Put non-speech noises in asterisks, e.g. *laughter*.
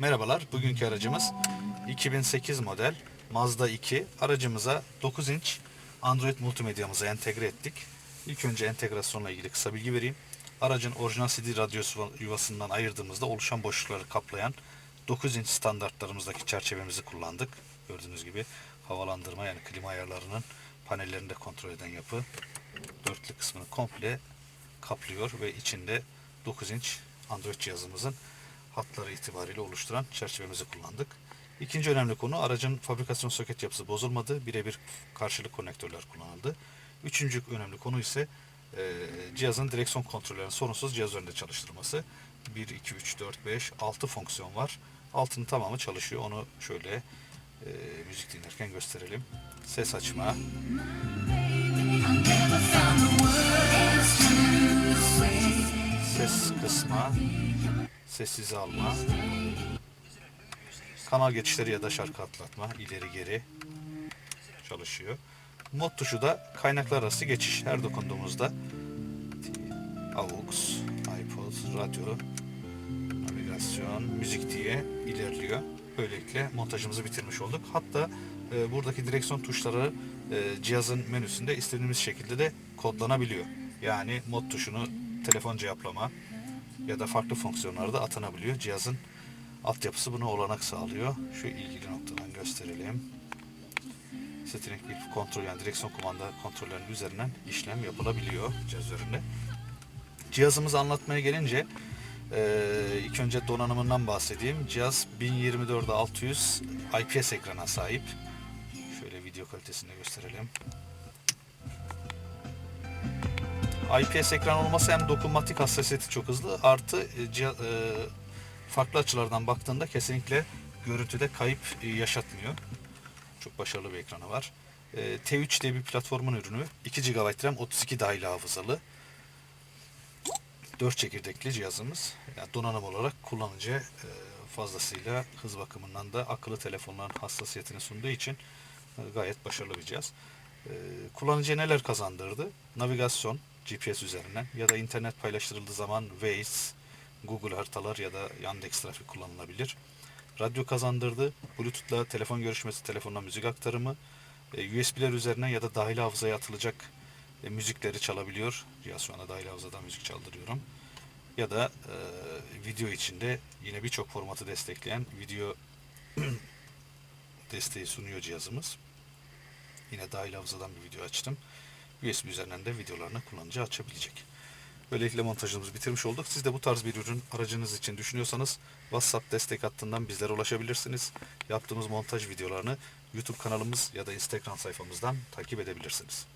Merhabalar. Bugünkü aracımız 2008 model Mazda 2. Aracımıza 9 inç Android multimedyamızı entegre ettik. İlk önce entegrasyonla ilgili kısa bilgi vereyim. Aracın orijinal CD radyosu yuvasından ayırdığımızda oluşan boşlukları kaplayan 9 inç standartlarımızdaki çerçevemizi kullandık. Gördüğünüz gibi havalandırma yani klima ayarlarının panellerini de kontrol eden yapı dörtlü kısmını komple kaplıyor ve içinde 9 inç Android cihazımızın hatları itibariyle oluşturan çerçevemizi kullandık. İkinci önemli konu aracın fabrikasyon soket yapısı bozulmadı. Birebir karşılık konnektörler kullanıldı. Üçüncü önemli konu ise e, cihazın direksiyon kontrollerinin sorunsuz cihaz üzerinde çalıştırması. 1, 2, 3, 4, 5, 6 fonksiyon var. Altının tamamı çalışıyor. Onu şöyle e, müzik dinlerken gösterelim. Ses açma, sessize alma, kanal geçişleri ya da şarkı atlatma, ileri geri çalışıyor. Mod tuşu da kaynaklar arası geçiş. Her dokunduğumuzda AUX, iPod, radyo, navigasyon, müzik diye ilerliyor. Böylelikle montajımızı bitirmiş olduk. Hatta e, buradaki direksiyon tuşları e, cihazın menüsünde istediğimiz şekilde de kodlanabiliyor. Yani mod tuşunu telefon cevaplama ya da farklı fonksiyonlarda atanabiliyor. Cihazın altyapısı buna olanak sağlıyor. Şu ilgili noktadan gösterelim. Seçenek bir kontrol yani direksiyon kumanda kontrollerinin üzerinden işlem yapılabiliyor cihaz üzerinde. Cihazımızı anlatmaya gelince ee, ilk önce donanımından bahsedeyim. Cihaz 1024 600 IPS ekrana sahip. Şöyle video kalitesinde gösterelim. IPS ekran olması hem dokunmatik hassasiyeti çok hızlı artı e, e, farklı açılardan baktığında kesinlikle görüntüde kayıp e, yaşatmıyor. Çok başarılı bir ekranı var. E, T3 diye bir platformun ürünü. 2 GB RAM 32 dahili hafızalı. 4 çekirdekli cihazımız. Yani donanım olarak kullanıcı fazlasıyla hız bakımından da akıllı telefonların hassasiyetini sunduğu için gayet başarılı bir cihaz. E, Kullanıcıya neler kazandırdı? Navigasyon GPS üzerinden ya da internet paylaştırıldığı zaman Waze, Google haritalar ya da Yandex trafik kullanılabilir. Radyo kazandırdı. Bluetooth'la telefon görüşmesi, telefonla müzik aktarımı, e, USB'ler üzerinden ya da dahil hafızaya atılacak e, müzikleri çalabiliyor. Cihaz şu anda dahil hafızadan müzik çaldırıyorum. Ya da e, video içinde yine birçok formatı destekleyen video *clears throat* desteği sunuyor cihazımız. Yine dahil hafızadan bir video açtım. USB üzerinden de videolarını kullanıcı açabilecek. Böylelikle montajımızı bitirmiş olduk. Siz de bu tarz bir ürün aracınız için düşünüyorsanız WhatsApp destek hattından bizlere ulaşabilirsiniz. Yaptığımız montaj videolarını YouTube kanalımız ya da Instagram sayfamızdan takip edebilirsiniz.